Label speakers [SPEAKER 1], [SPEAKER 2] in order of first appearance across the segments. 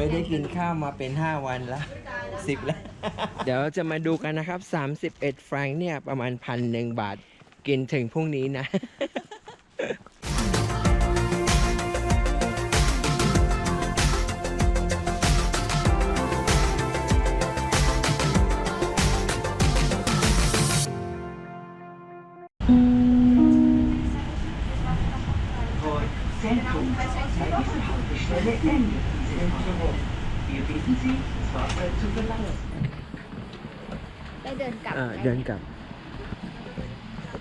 [SPEAKER 1] ไม่ได้กินข้าวมาเป็น 5 วันละสิบแล้วเดี๋ยวจะมาดูกันนะครับ 31 แฟรงค์เนี่ย ประมาณพันหนึ่งบาท กินถึงพรุ่งนี้นะ
[SPEAKER 2] ได้เดินกลับ
[SPEAKER 1] อ่า
[SPEAKER 2] ไหม
[SPEAKER 1] เดินกลับ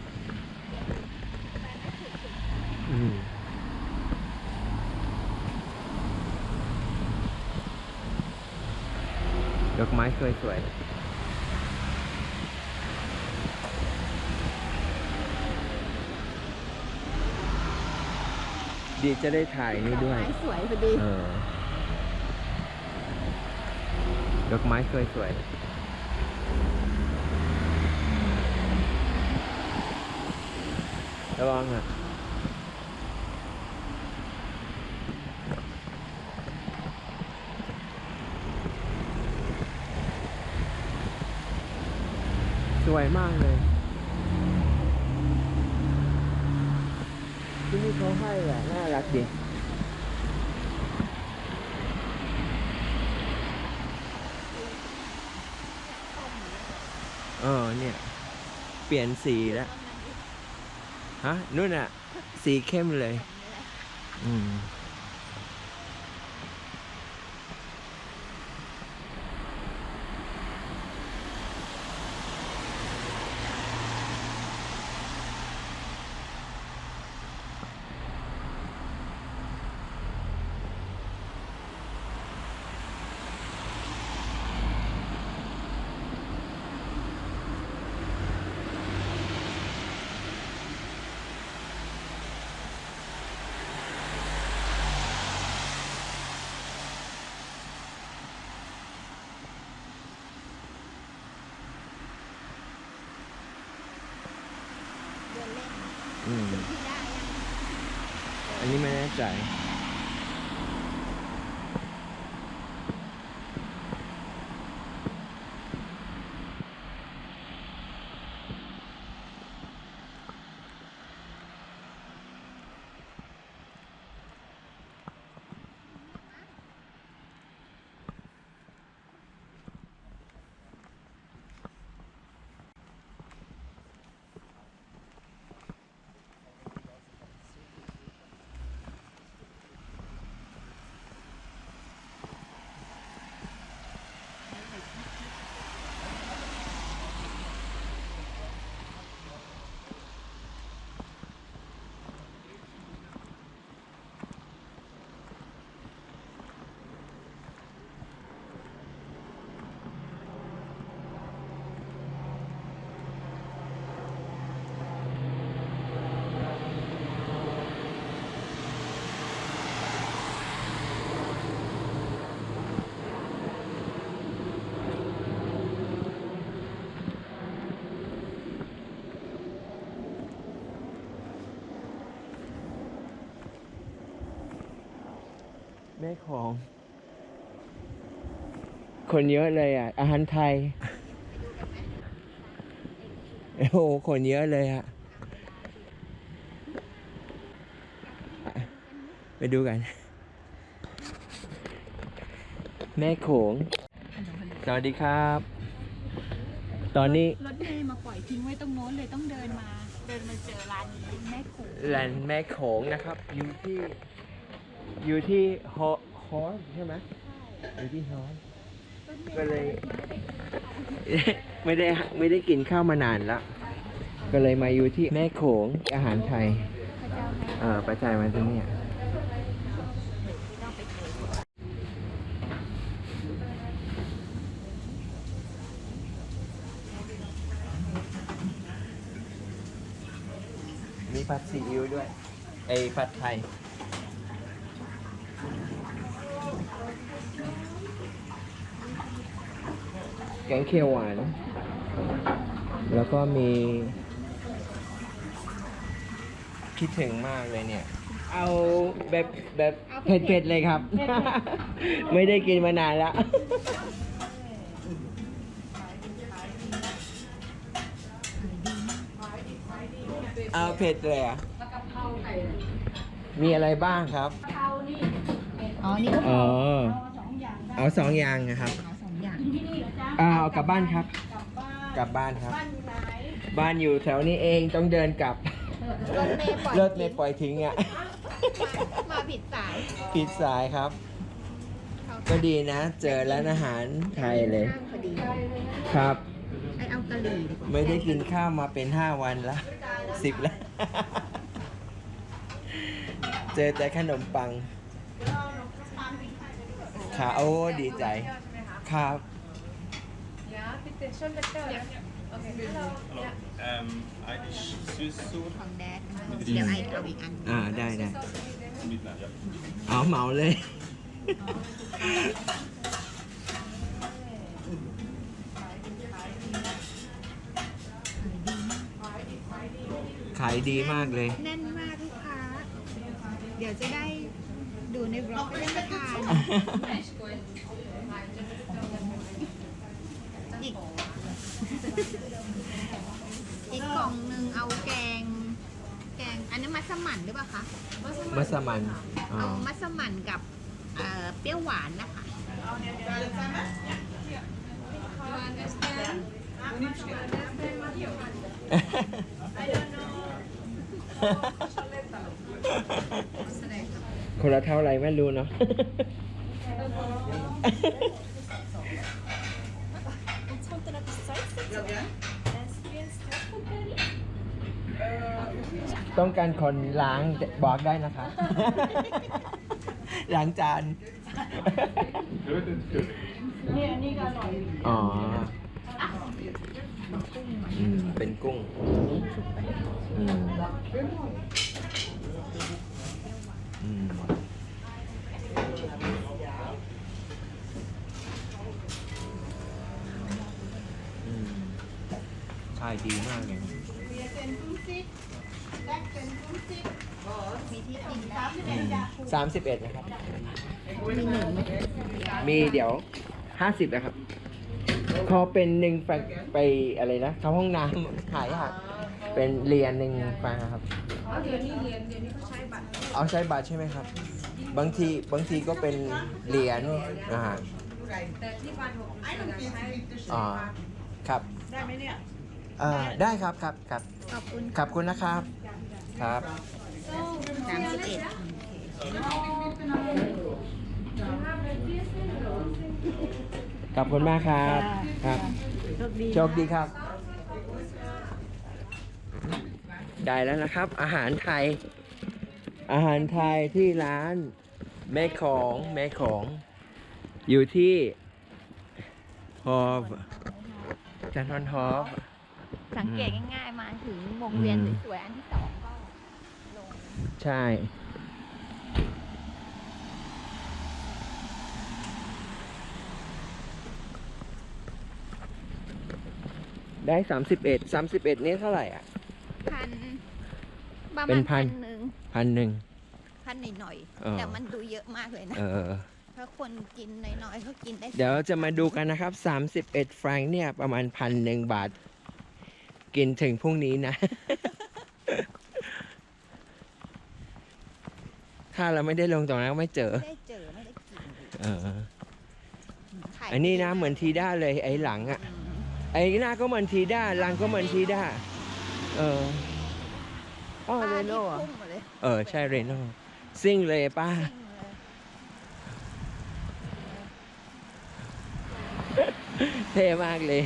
[SPEAKER 1] อืมดอกไม้สวยๆดีจะได้ถ่ายนี่ด้วย
[SPEAKER 2] ดอกไม้สวยพอดี
[SPEAKER 1] เออ ดอกไม้สวยๆ ระวังอะสวยมากเลย ที่นี่เขาให้อะ น่ารักดีเออเนี่ย เปลี่ยนสีแล้ว ฮะนู่นอะสีเข้มเลย อืม
[SPEAKER 2] เดินเล่น
[SPEAKER 1] อืม
[SPEAKER 2] ที่ได้อะ
[SPEAKER 1] อันนี้ ไม่แน่ใจ แม่ของ คนเยอะเลยอะ อาหารไทย โอ้โหคนเยอะเลยอะอะ ไปดูกัน แม่โขง สวัสดีครับ ตอนนี้
[SPEAKER 3] รถเมย์มาปล่อยทิ้งไว้ตรงโน้นเลยต้องเดินมา เดินมาเจอร้านนี้แม่ขู่
[SPEAKER 1] แลนด์แม่โขงนะครับอยู่ที่ อยู่ที่ฮอฮอสใช่ไหมอยู่ที่ฮอสก็เลย ไม่ได้ไม่ได้กินข้าวมานานแล้วก็เลยมาอยู่ที่แม่โขงอาหารไทย
[SPEAKER 3] เอ่
[SPEAKER 1] ออประจายมาที่เนี่ย
[SPEAKER 3] ต้องไปเจอ
[SPEAKER 1] มีผัดซีอิ๊วด้วย ไอ้ผัดไทย แกงเขียวหวาน แล้วก็มี คิดถึงมากเลยเนี่ย
[SPEAKER 3] จ
[SPEAKER 1] เอาแบบแบบเผ็ดๆเลยครับ ไม่ได้กินมานานแล้วเอาเผ็ดเลยอะมีอะไรบ้างครับ
[SPEAKER 2] อ๋อนี่ก็
[SPEAKER 1] อ๋อเอาสองอย่างนะครับ
[SPEAKER 2] เอาสองอย่าง
[SPEAKER 1] อ่าเอากลับบ้านครับ กลับบ้านครับบ้านอยู่แถวนี้เองต้องเดินกลับ
[SPEAKER 2] รถเมย์ปล่อย
[SPEAKER 1] รถเมย์ปล่อยทิ้งอะ
[SPEAKER 2] มามาผิดสาย
[SPEAKER 1] ผิดสายครับ ก็ดีนะ เจอร้านอาหารไทยเลย
[SPEAKER 2] ข้างพอดี
[SPEAKER 1] ครับ
[SPEAKER 2] ไอเอากะหรี่ดีกว่า
[SPEAKER 1] ไม่ได้กินข้าวมาเป็นห้าวันละสิบละ เจอแต่ขนมปังขาโอ้ดีใจ ครับ
[SPEAKER 4] Ähm, eigentlich Süßsoße
[SPEAKER 2] ของแดดเดี๋ยวไอเอาอีกอัน
[SPEAKER 1] อ่าได้ได้
[SPEAKER 4] mit, ja.
[SPEAKER 1] เอาเหมาเลย ขายดีมากเลย
[SPEAKER 2] แน่นมากลูกค้า เดี๋ยวจะได้ดูในบล็อกได้ไหมทาน อีก อีกกล่องหนึ่งเอาแกง แกง อันนี้มัสมั่นหรือเปล่าคะ
[SPEAKER 1] มัสมันอ๋อ
[SPEAKER 2] เอามัสมั่นกับเอ่อเปรี้ยวหวานนะคะ
[SPEAKER 1] คนละเท่าไรไม่รู้เนาะ ต้องการคนล้างบอกได้นะคะ ล้างจาน
[SPEAKER 4] Tötet Curry.
[SPEAKER 1] อ๋ออืมเป็นกุ้งอืมอืมอืมขายดีมากเลย
[SPEAKER 2] มีที่กินได้
[SPEAKER 1] สามสิบเอ็ดนะครับ
[SPEAKER 2] มีหนึ่งไหม
[SPEAKER 1] มีเดี๋ยวห้าสิบนะครับ พอเป็นหนึ่งแฟงไปอะไรนะเข้าห้องน้ำหายหักเป็นเหรียญหนึ่งแฟงครับเอาเดี๋ยวนี้เหรียญเดี๋ยวนี้เขาใช้บัตรเอาใช้บัตรใช่ไหมครับ บางทีบางทีก็เป็นเหรียญอ่าอ๋อครับ ได้ไหมเนี่ย ได้ครับครับครับ
[SPEAKER 2] ขอบคุณ
[SPEAKER 1] ขอบคุณนะครับครับ
[SPEAKER 2] สามสิบเอ็ด
[SPEAKER 1] ขอบคุณมากครับครับโชคดีครับ ได้แล้วนะครับ อาหารไทย อาหารไทยที่ร้านแม่ของแม่ของ อยู่ที่ฮอฟจันทร์ฮอฟ
[SPEAKER 2] สังเกตง่ายๆ มาถึงวงเวียน
[SPEAKER 1] อืม
[SPEAKER 2] สวยๆอันที่สองก็ลง
[SPEAKER 1] ใช่ ได้สามสิบเอ็ดสามสิบเอ็ดนี้เท่าไหร่อะ
[SPEAKER 2] พันประ
[SPEAKER 1] เป็
[SPEAKER 2] มาณ
[SPEAKER 1] นพั
[SPEAKER 2] พั
[SPEAKER 1] น
[SPEAKER 2] นหนึ่ง
[SPEAKER 1] พันหนึ่ง
[SPEAKER 2] พันหน่อย
[SPEAKER 1] เออ
[SPEAKER 2] ๆ แต่มันดูเยอะมากเลยนะ
[SPEAKER 1] เออ
[SPEAKER 2] ถ้าคนกินน้อยๆเขากินได้
[SPEAKER 1] เดี๋ยวจะมาดูกันนะครับ 31 แฟรงค์เนี่ย ประมาณพันหนึ่งบาท กินถึงพรุ่งนี้นะ ถ้าเราไม่ได้ลงตรงนั้นก็ไม่เจอ
[SPEAKER 2] ได้เจอไม่ได้กิน
[SPEAKER 1] เออ
[SPEAKER 2] ขาย
[SPEAKER 1] อันนี้นะเหมือนทีด้าเลย ไอ้หลังอะไอ้หน้าก็เหมือนทีด้าหลังก็เหมือนทีด้า เอออ๋อ
[SPEAKER 2] ป้า
[SPEAKER 1] เร
[SPEAKER 2] ที่
[SPEAKER 1] โน่อะ
[SPEAKER 2] พุ่งมาเลย
[SPEAKER 1] เออ ใช่เรโน่ซิ่งเลยป้า
[SPEAKER 2] ซิ่งเลย
[SPEAKER 1] เท่มากเลย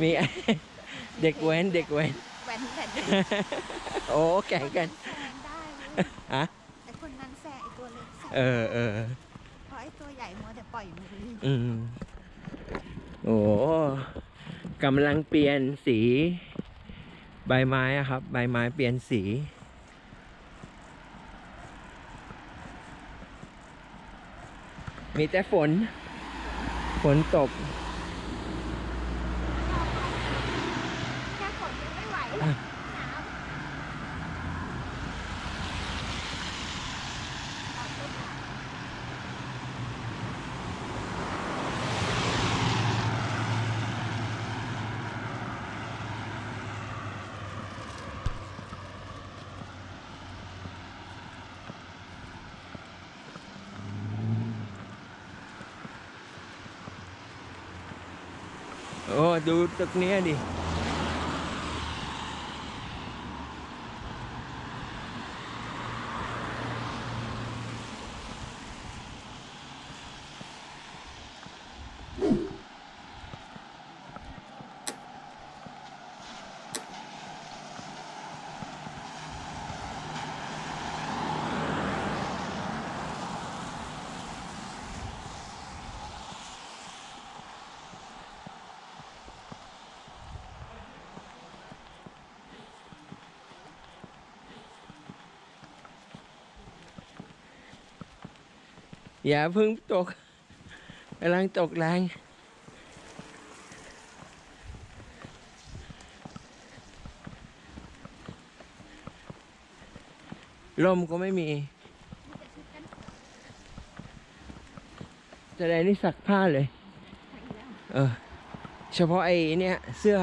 [SPEAKER 1] มี เด็กแว้นเด็กแว้น
[SPEAKER 2] แวนแผ่นดิน
[SPEAKER 1] โอ้แข่งกัน
[SPEAKER 2] แซงได้เว้ย
[SPEAKER 1] ฮะ
[SPEAKER 2] ไอคนนั้นแซงไอตัวเล็กแซง
[SPEAKER 1] เออเออ
[SPEAKER 2] เพราะไอตัวใหญ่มัวแต่ปล่อยมือ
[SPEAKER 1] อืมโอ้กำลังเปลี่ยนสี ใบไม้อะครับ ใบไม้เปลี่ยนสีมีแต่ฝน ฝนตก
[SPEAKER 2] แค่ฝนยังไม่ไหว
[SPEAKER 1] อะ
[SPEAKER 2] หนาว
[SPEAKER 1] โอ้ดูตึก อย่าเพึ่งตกกำลังตกแรงลมก็ไม่มี จะได้นี่สักผ้าเลย เออ เฉพาะไอ้เนี่ย เสื้อ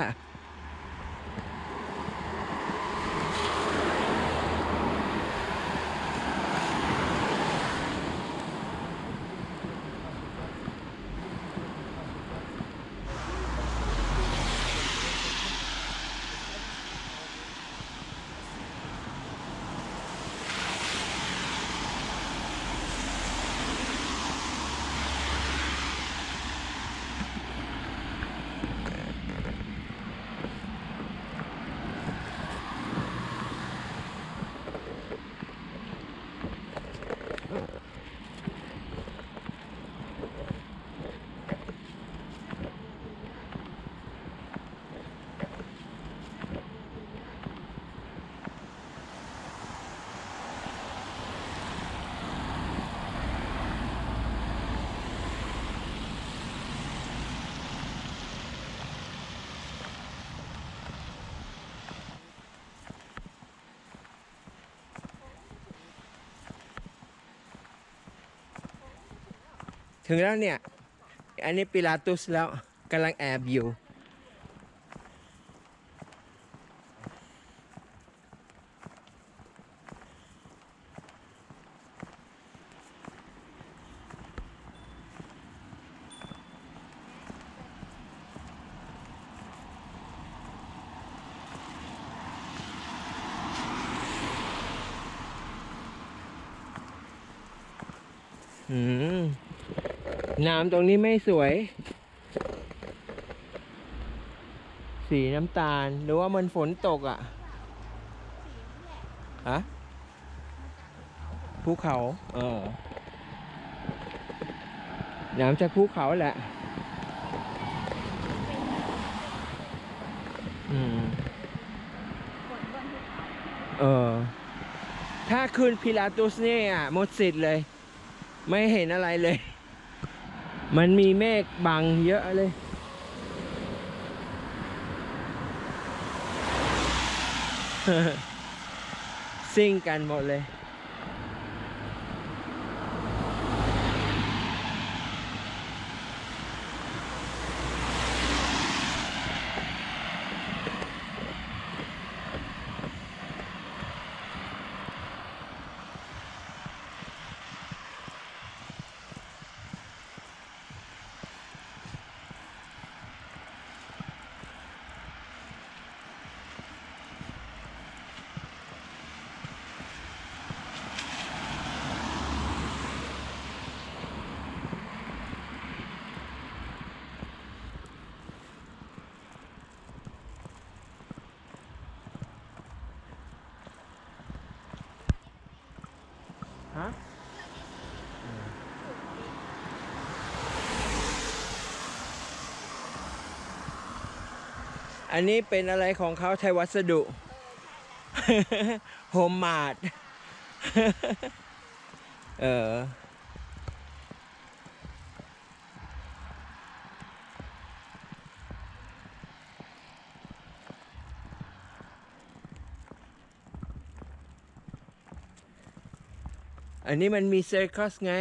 [SPEAKER 1] ถึงแล้วเนี่ย อันนี้ปิลาตุสแล้วกำลังแอบอยู่ อืม น้ำตรงนี้ไม่สวย สีน้ำตาล หรือว่ามันฝนตกอะฮะภูเขา เออ น้ำจากภูเขาแหละ อืม เออ ถ้าคืนพิลาตุสเนี่ยอะหมดสิทธิ์เลย ไม่เห็นอะไรเลย มันมีเมฆบังเยอะเลย ซิ่งกันหมดเลย อันนี้เป็นอะไรของเขาไทยวัสดุโฮมมาดเอออันนี้มันมีเซอร์คัสไง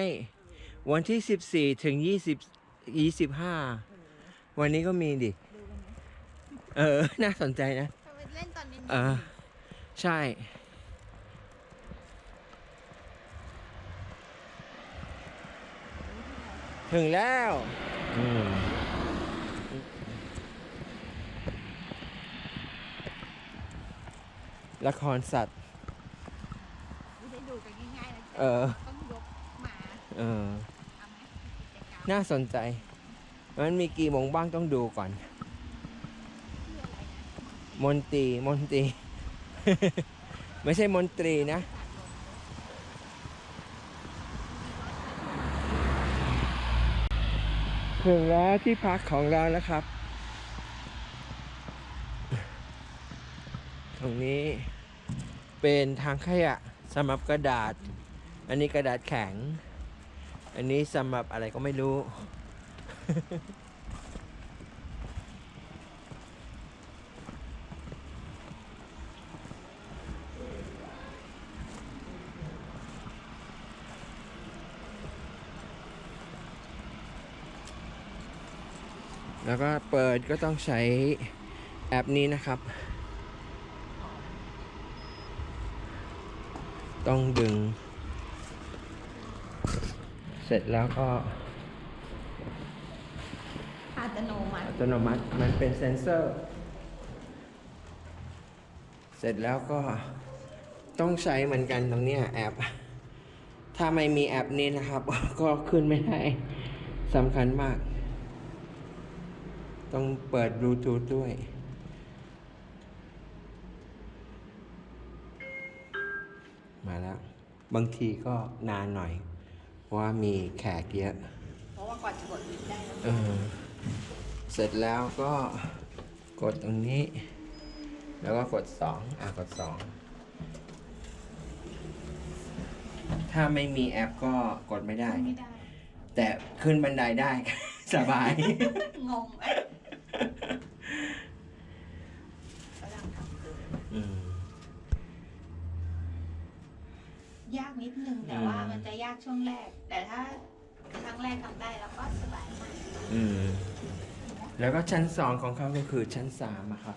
[SPEAKER 1] วันที่ 14 ถึง 20 25 วันนี้ก็มีดิ เออ น่าสนใจนะ
[SPEAKER 2] เล่นตอน
[SPEAKER 1] เย็นออ ใช่ ถึงแล้วละครสัตว์
[SPEAKER 2] ได้ดูกันง่ายๆนะ
[SPEAKER 1] เออ
[SPEAKER 2] ต้องยกมา
[SPEAKER 1] เออน่าสนใจ มันมีกี่มงบ้างต้องดูก่อน มนตรีมนตรี ไม่ใช่มนตรีนะ ถึงแล้วที่พักของเราแล้วครับ ตรงนี้เป็นทางขยะสำหรับกระดาษ อันนี้กระดาษแข็ง อันนี้สำหรับอะไรก็ไม่รู้ แล้วก็เปิดก็ต้องใช้แอปนี้นะครับ ต้องดึง เสร็จแล้วก็
[SPEAKER 2] อัตโนมัติ
[SPEAKER 1] อัตโนมัติมันเป็นเซนเซอร์ เสร็จแล้วก็ต้องใช้เหมือนกันตรงเนี้ยแอป ถ้าไม่มีแอปนี้นะครับ ก็ขึ้นไม่ได้สำคัญมาก ต้องเปิดบลูทูธด้วย มาแล้ว บางทีก็นานหน่อย เพราะว่ามีแขกเยอะ
[SPEAKER 2] เพราะว่าก่อนจะกดลิฟต์ได้แล้ว
[SPEAKER 1] เออเสร็จแล้วก็กดตรงนี้ แล้วก็กดสองอะกดสองถ้าไม่มีแอปก็กดไม่ได้
[SPEAKER 2] ไม่ได้
[SPEAKER 1] แต่ขึ้นบันไดได้ สบาย
[SPEAKER 2] งงเอ้ยกำลังทำคือ
[SPEAKER 1] อืม
[SPEAKER 2] ยากนิดนึงแต่ว่ามันจะยากช่วงแรก แต่ถ้าครั้งแรกทำได้แล้วก็สบายมาก
[SPEAKER 1] อืม แล้วก็ชั้นสองของเขาก็คือชั้นสามอะครับ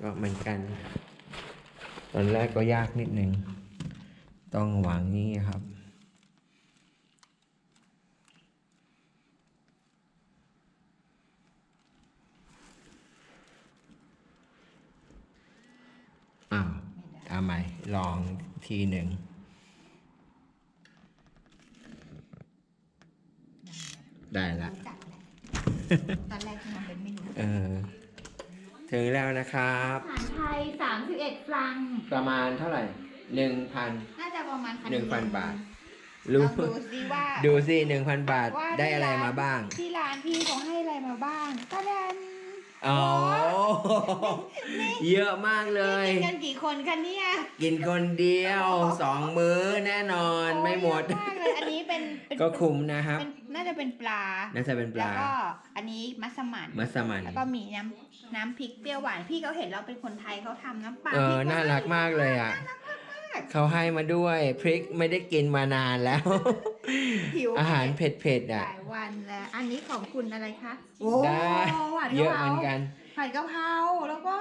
[SPEAKER 1] ก็เหมือนกัน ตอนแรกก็ยากนิดนึง ต้องวางนี้ครับ อ้าวเอาใหม่ลองทีหนึ่งได้ละ
[SPEAKER 2] รู้จักแหละตอนแรกที่มันเป็นไม่รู้
[SPEAKER 1] เออถึงแล้วนะครับ
[SPEAKER 2] อาหารไทย 31ฟรัง
[SPEAKER 1] ประมาณเท่าไหร่หนึ่งพัน
[SPEAKER 2] น่าจะประมาณพัน
[SPEAKER 1] หนึ่งพันบาท
[SPEAKER 2] ล
[SPEAKER 1] รู้
[SPEAKER 2] องดูซิว่า
[SPEAKER 1] ดูสิหนึ่งพันบาท
[SPEAKER 2] ว่า
[SPEAKER 1] ได้อะไร
[SPEAKER 2] ที่น
[SPEAKER 1] มาบ้าง
[SPEAKER 2] ที่ร้านพี่เขาให้อะไรมาบ้างก็ดัน
[SPEAKER 1] อ๋อ เยอะมากเลย
[SPEAKER 2] กินกันกี่คนคะเนี่ย
[SPEAKER 1] กินคนเดียวสองมื้อแน่นอนไม่หมด
[SPEAKER 2] โอ้ยเยอะมากเลยอันนี้เป็นเป็น
[SPEAKER 1] ก็คุ้มนะครับ
[SPEAKER 2] เป็นน่าจะเป็นปลา
[SPEAKER 1] น่าจะเป็นป
[SPEAKER 2] แล้ว
[SPEAKER 1] ลา
[SPEAKER 2] ก็อันนี้มัสมั่น
[SPEAKER 1] มัสมั่น
[SPEAKER 2] แล้วก็มีน้ำน้ำพริกเปรี้ยวหวานพี่เขาเห็นเราเป็นคนไทยเขาทำน้ำปลา
[SPEAKER 1] เออ
[SPEAKER 2] พริ
[SPEAKER 1] น่ารักมากเลยอะเขาให้มาด้วยพริกไม่ได้กินมานานแล้ว
[SPEAKER 2] หิว
[SPEAKER 1] อาหารเผ็ดๆ
[SPEAKER 2] ห
[SPEAKER 1] อะ
[SPEAKER 2] ลายวันแล้วอันนี้ของคุณอะไรคะโอ้
[SPEAKER 1] ได้
[SPEAKER 2] หวาน
[SPEAKER 1] เยอะเหมือนกัน
[SPEAKER 2] ผัดกะเพราแล้วก็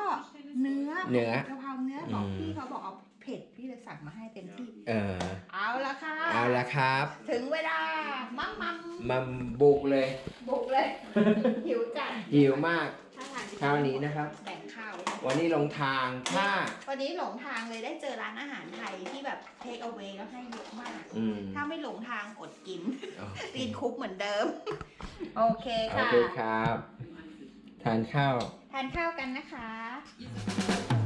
[SPEAKER 2] เนื้อ
[SPEAKER 1] เนื้อ
[SPEAKER 2] กะเพราเนื้อบอก
[SPEAKER 1] อืม
[SPEAKER 2] พี่เขาบอกเอาเผ็ดพี่เลยสั่งมาให้เต็มที่
[SPEAKER 1] เออ
[SPEAKER 2] เอาละค่ะ
[SPEAKER 1] เอาละครับ
[SPEAKER 2] ถึงเวลา มัมมัม
[SPEAKER 1] มาบุกเลย
[SPEAKER 2] บุกเลย หิวจัด
[SPEAKER 1] หิวมาก
[SPEAKER 2] ถ้าทาน
[SPEAKER 1] เช้านี้นะครับ
[SPEAKER 2] แบ่งข้าว
[SPEAKER 1] วันนี้ลงทางถ้า
[SPEAKER 2] วันนี้หลงทางเลยได้เจอร้านอาหารไทยที่แบบเทคเอา a y แล้วให้เยอะมาก
[SPEAKER 1] อืม
[SPEAKER 2] ถ้าไม่หลงทางอดกิน
[SPEAKER 1] โอเค
[SPEAKER 2] ตีนคุกเหมือนเดิม โอเค
[SPEAKER 1] โอ
[SPEAKER 2] ค่ะ
[SPEAKER 1] เคครับ ทานข้าว
[SPEAKER 2] ทานข้าวกันนะคะ